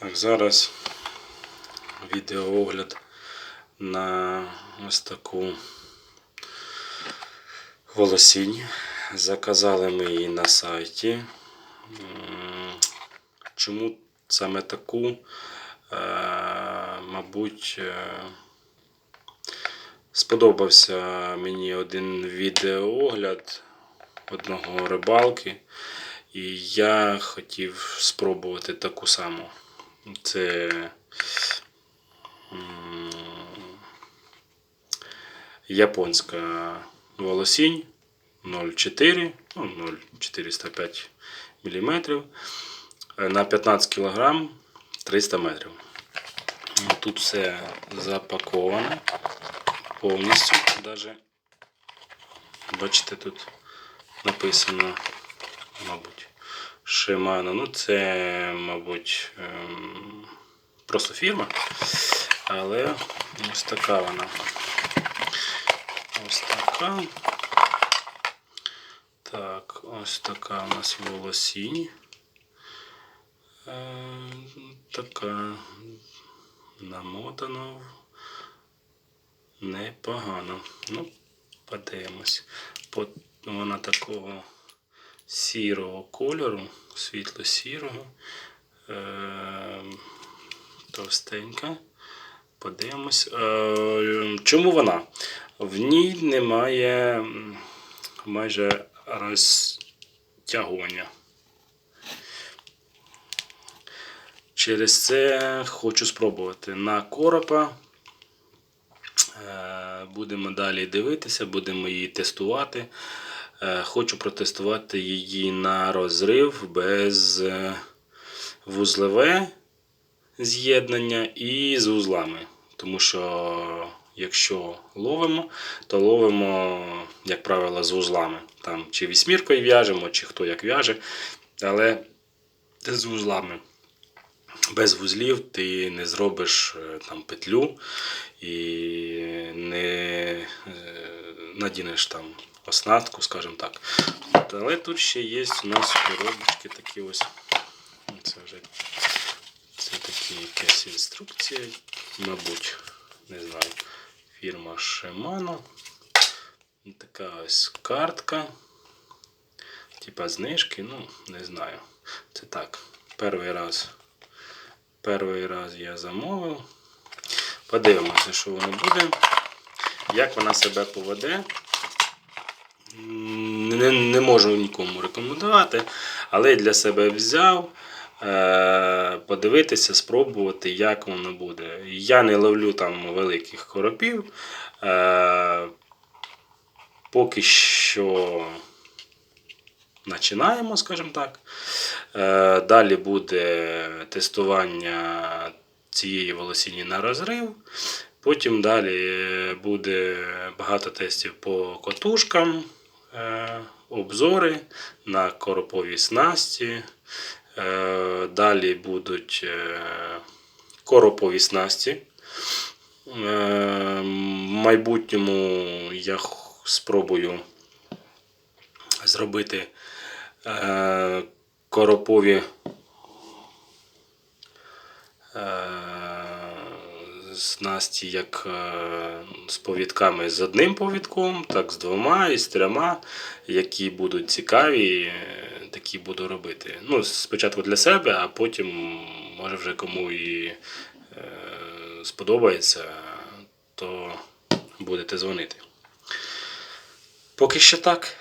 Так, зараз відеоогляд на ось таку волосінь. Заказали ми її на сайті. Чому саме таку? Е, Мабуть, е, сподобався мені один відеоогляд одного рибалки. І я хотів спробувати таку саму. Це японська волосінь 0,4, ну, 0,405 мм на 15 кг 300 метрів. Тут все запаковано повністю. Даже, бачите, тут написано, Shimano. Ну, це, мабуть, ем, просто фірма. Але ось така вона. Ось така. Так, ось така у нас волосінь. Е, така намотана. Непогано. Ну, подивимось. Вона такого сірого кольору, світло-сірого. Е, товстенька. Подивимось. Е, чому вона? В ній немає майже розтягування. Через це хочу спробувати на коропа. Е, Будемо далі дивитися, будемо її тестувати. Е, Хочу протестувати її на розрив без е, вузлове з'єднання і з вузлами. Тому що якщо ловимо, то ловимо, як правило, з вузлами. Там чи вісьміркою в'яжемо, чи хто як в'яже, але з вузлами. Без вузлів ти не зробиш е, там петлю і не надінеш там оснастку, скажімо так. Але тут ще є у нас коробочки такі ось. Це вже це такі якась інструкція, мабуть, не знаю. Фірма Shimano. Така ось картка. Типа знижки, ну, не знаю. Це так. Перший раз. Перший раз я замовив. Подивимося, що воно буде. Як вона себе поведе. Не, не можу нікому рекомендувати, але для себе взяв. е, Подивитися, спробувати, як воно буде. Я не ловлю там великих коропів. Е, Поки що починаємо, скажімо так. Е, Далі буде тестування цієї волосіні на розрив. Потім далі буде багато тестів по котушкам, е, обзори на коропові снасті. Е, Далі будуть е, коропові снасті. Е, В майбутньому я спробую зробити е, коропові е, снасті як е, з повідками з одним повідком, так з двома і з трьома, які будуть цікаві, е, такі буду робити. Ну, спочатку для себе, а потім, може, вже кому і е, сподобається, то будете дзвонити. Поки що так.